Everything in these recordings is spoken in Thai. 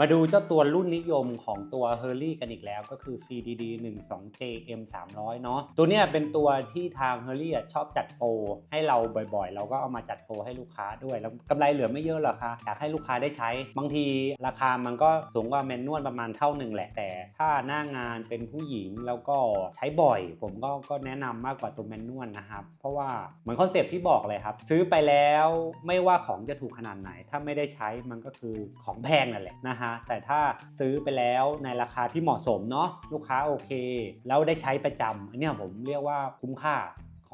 มาดูเจ้าตัวรุ่นนิยมของตัว h u r l y กันอีกแล้วก็คือ CDD 12 JM 300เนาะตัวเนี้ยเป็นตัวที่ทาง h u r l y อ่ชอบจัดโปรให้เราบ่อยๆ เราก็เอามาจัดโปรให้ลูกค้าด้วย แล้วกำไรเหลือไม่เยอะหรอกคะอยากให้ลูกค้าได้ใช้ บางทีราคามันก็สูงกว่าแมนนวลประมาณเท่าหนึ่งแหละ แต่ถ้าหน้างานเป็นผู้หญิงแล้วก็ใช้บ่อย ผมก็ก็แนะนำมากกว่าตัวแมนนวลนะครับเพราะว่าเหมือนคอนเซปต์ที่บอกเลยครับซื้อไปแล้วไม่ว่าของจะถูกขนาดไหน ถ้าไม่ได้ใช้มันก็คือของแพงนั่นแหละนะฮะแต่ถ้าซื้อไปแล้วในราคาที่เหมาะสมเนาะลูกค้าโอเค แล้วได้ใช้ประจำอันนี้ผมเรียกว่าคุ้มค่า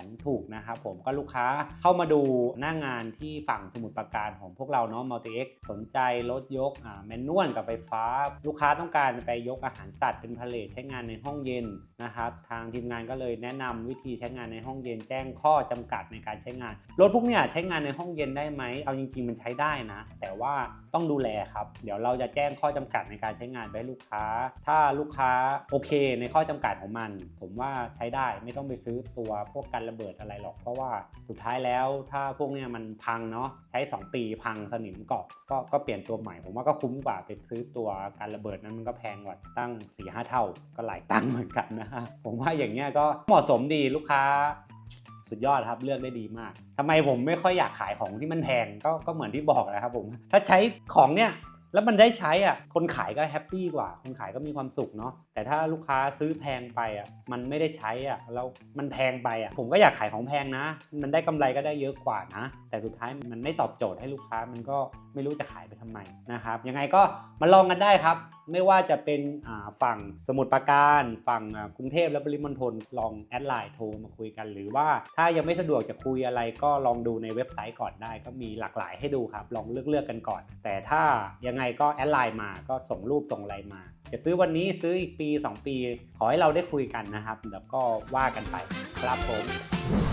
ของถูกนะครับผมก็ลูกค้าเข้ามาดูหน้างานที่ฝั่งสมุทรปราการของพวกเราเนาะ Multi X สนใจรถยกอ่าแมนนวลกับไฟฟ้า ลูกค้าต้องการไปยกอาหารสัตว์เป็นพาเลทใช้งานในห้องเย็นนะครับทางทีมงานก็เลยแนะนำวิธีใช้งานในห้องเย็นแจ้งข้อจำกัดในการใช้งานรถพวกเนี้ยใช้งานในห้องเย็นได้ไหมเอาจริงๆมันใช้ได้นะ แต่ว่าต้องดูแลครับ เดี๋ยวเราจะแจ้งข้อจำกัดในการใช้งานไปให้ลูกค้า ถ้าลูกค้าโอเคในข้อจำกัดของมัน ผมว่าใช้ได้ไม่ต้องไปซื้อตัวพวกกันระเบิดอะไรหรอก เพราะว่าสุดท้ายแล้วถ้าพวกเนี้ยมันพังเนาะใช้ 2 ปีพังสนิมเกาะก็ก็เปลี่ยนตัวใหม่ ผมว่าก็คุ้มกว่าไปซื้อตัวการระเบิดนั้นมันก็แพงกว่าตั้ง4ี่ห้าเท่าก็หลายตังค์เหมือนกันนะฮะผมว่าอย่างเงี้ยก็เหมาะสมดีลูกค้าสุดยอดครับเลือกได้ดีมากทำไมผมไม่ค่อยอยากขายของที่มันแพงก็ก็เหมือนที่บอกนะครับผม ถ้าใช้ของเนี่ย แล้วมันได้ใช้อะ คนขายก็แฮปปี้กว่า คนขายก็มีความสุขเนาะ แต่ถ้าลูกค้าซื้อแพงไปอะ มันไม่ได้ใช้อะ แล้วมันแพงไปอะ ผมก็อยากขายของแพงนะ มันได้กำไรก็ได้เยอะกว่านะ แต่สุดท้ายมันไม่ตอบโจทย์ให้ลูกค้า มันก็ไม่รู้จะขายไปทำไมนะครับ ยังไงก็มาลองกันได้ครับ ไม่ว่าจะเป็นฝั่งสมุทรปราการ ฝั่งกรุงเทพและปริมณฑลลองแอดไลน์โทรมาคุยกัน หรือว่าถ้ายังไม่สะดวกจะคุยอะไรก็ลองดูในเว็บไซต์ก่อนได้ ก็มีหลากหลายให้ดูครับ ลองเลือกเลือกๆกันก่อน แต่ถ้ายังไงก็แอดไลน์มาก็ส่งรูปส่งอะไรมา จะซื้อวันนี้ซื้ออีกปี 2 ปี ขอให้เราได้คุยกันนะครับแล้วก็ว่ากันไปครับผม